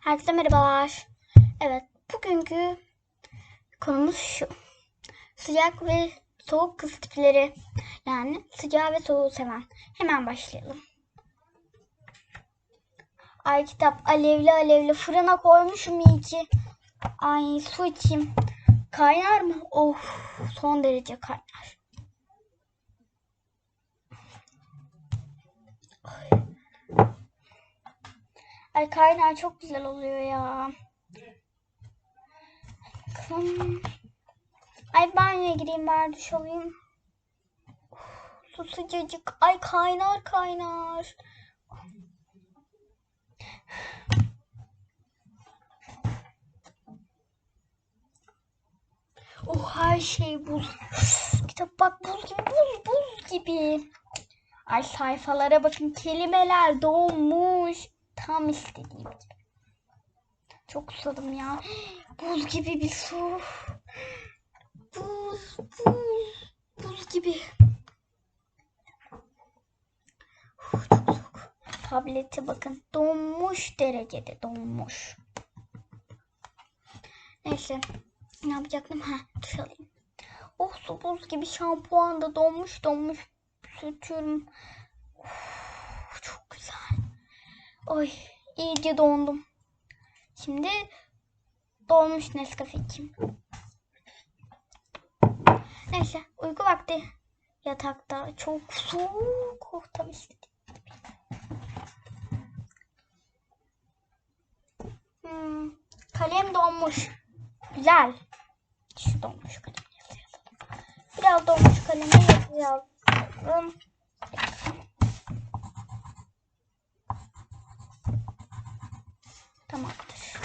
Herkese merhabalar. Evet, bugünkü konumuz şu. Sıcak ve soğuk kız tipleri. Yani sıcağı ve soğuğu seven. Hemen başlayalım. Ay kitap alevli alevli fırına koymuşum iyi ki. Ay su içeyim. Kaynar mı? Of son derece kaynar. Ay kaynar çok güzel oluyor ya. Ay banyoya gireyim bari duş alayım. Su sıcacık. Ay kaynar kaynar. Oh her şey buz. Kitap bak buz gibi buz buz gibi. Ay sayfalara bakın kelimeler donmuş. Tam istediğim gibi. Çok susadım ya. Buz gibi bir su. Buz, buz, buz gibi. Uf, çok soğuk. Tablete bakın. Donmuş derecede donmuş. Neyse. Ne yapacaktım? Ha, duş alayım. Oh su buz gibi şampuan da donmuş donmuş. Çok güzel. Oy iyice dondum. Şimdi dolmuş Nescafe içeyim. Neyse uyku vakti. Yatakta çok soğuk. Tabii istedim. Hmm, kalem donmuş. Güzel. Şu donmuş kalem yazalım. Biraz donmuş kalemi yazalım. Tamamdır.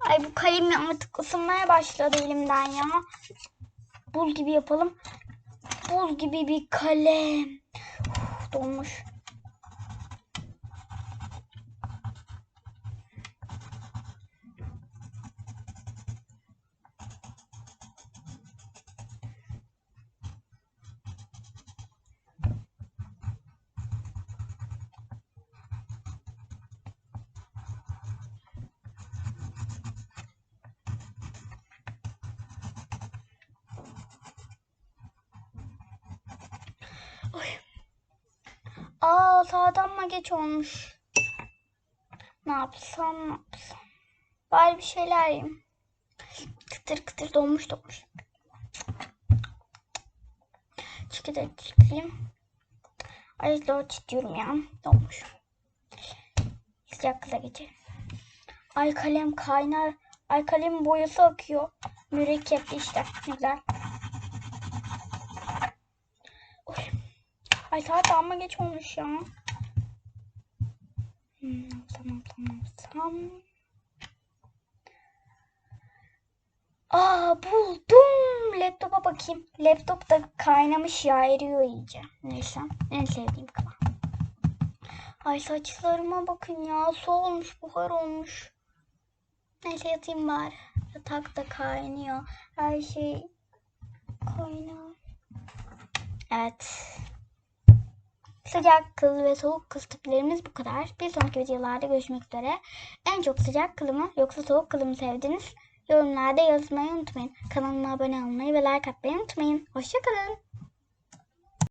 Ay bu kalem artık ısınmaya başladı elimden ya. Buz gibi yapalım. Buz gibi bir kalem. Uf, donmuş. Aa saat amma geç olmuş. Ne yapsam ne yapsam. Bari bir şeyler yiyeyim. Kıtır kıtır donmuş donmuş. Çikolata çikleyeyim. Ay zor çitiyorum ya. Donmuş. Sıcak kıza geçelim. Ay kalem kaynar. Ay kalem boyası akıyor. Mürekkepli işte. Güzel. Ay saat amma geç olmuş ya. Hmm, tamam tamam tamam. Aa buldum. Laptopa bakayım. Laptop da kaynamış ya eriyor iyice. Neyse en sevdiğim kıvam. Ay saçlarıma bakın ya. Su olmuş buhar olmuş. Neyse yatayım bari. Yatak da kaynıyor. Her şey kaynıyor. Evet. Sıcak kıl ve soğuk kıl tiplerimiz bu kadar. Bir sonraki videolarda görüşmek üzere. En çok sıcak kılı mı yoksa soğuk kılı mı sevdiniz? Yorumlarda yazmayı unutmayın. Kanalıma abone olmayı ve like atmayı unutmayın. Hoşçakalın.